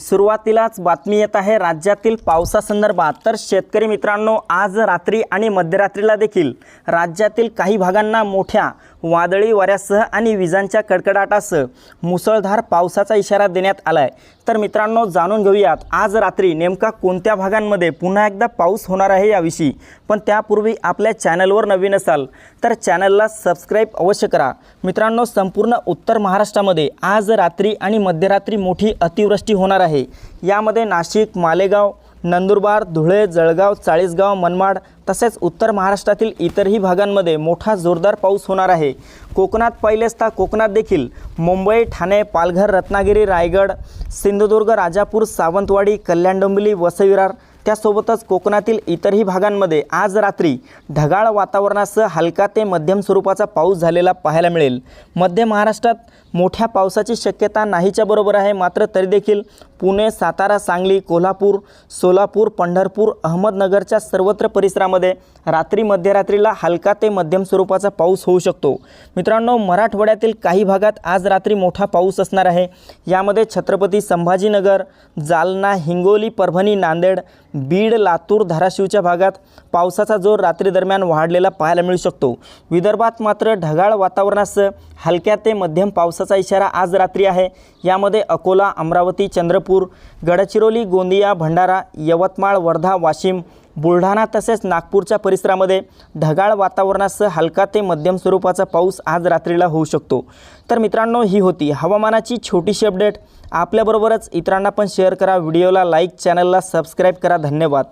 सुरुवातीलाच बातमी येत आहे राज्यातील पावसासंदर्भात. तर शेतकरी मित्रांनो आज रात्री आणि मध्यरात्रीला देखील राज्यातील काही भागांना मोठ्या वादळी वाऱ्यासह आणि विजांच्या कडकडाटासह मुसळधार पावसाचा इशारा देण्यात आला आहे तर मित्रांनो जाणून घेऊयात आज रात्री नेमका कोणत्या भागांमध्ये पुन्हा एकदा पाऊस होणार आहे याविषयी. पण त्यापूर्वी आपल्या चॅनलवर नवीन असाल तर चॅनलला सबस्क्राईब अवश्य करा. मित्रांनो संपूर्ण उत्तर महाराष्ट्रामध्ये आज रात्री आणि मध्यरात्री मोठी अतिवृष्टी होणार आहे. यामध्ये नाशिक मालेगाव नंदुरबार धुळे जळगाव चाळीसगाव मनमाड तसेच उत्तर महाराष्ट्रातील इतरही भागांमध्ये मोठा जोरदार पाऊस होणार आहे. कोकणात पहिलेच तर कोकणात देखील मुंबई ठाणे पालघर रत्नागिरी रायगड सिंधुदुर्ग राजापूर सावंतवाडी कल्याण डोंबिवली वसईविरार त्यासोबतच कोकणातील इतरही भागांमध्ये आज रात्री ढगाळ वातावरणासह हलका ते मध्यम स्वरूपाचा पाऊस झालेला पाहायला मिळेल. मध्य महाराष्ट्रात मोठ्या पावसाची शक्यता नाहीच्या बरोबर आहे मात्र तरी देखील पुणे सातारा सांगली कोल्हापूर सोलापूर पंढरपूर अहमदनगरच्या सर्वत्र परिसरामध्ये रात्री मध्यरात्रीला हलका ते मध्यम स्वरूपाचा पाऊस होऊ शकतो. मित्रांनो मराठवाड्यातील काही भागात आज रात्री मोठा पाऊस असणार आहे. यामध्ये छत्रपती संभाजीनगर जालना हिंगोली परभणी नांदेड बीड लातूर धाराशिवच्या भागात पावसाचा जोर रात्री दरम्यान वाढलेला पाहायला मिळू शकतो. विदर्भात मात्र ढगाळ वातावरणासह हलक्या ते मध्यम पावसाचा इशारा आज रात्री आहे. यामध्ये अकोला अमरावती चंद्रपूर गडचिरोली गोंदिया भंडारा यवतमाळ वर्धा वाशिम बुलढाणा तसेच नागपूरच्या परिसरामध्ये ढगाळ वातावरणासह हलका ते मध्यम स्वरूपाचा पाऊस आज रात्रीला होऊ शकतो. तर मित्रांनो ही होती हवामानाची छोटीशी अपडेट. आपल्याबरोबरच इतरांना पण शेअर करा. व्हिडिओला लाईक चॅनलला सबस्क्राईब करा. धन्यवाद.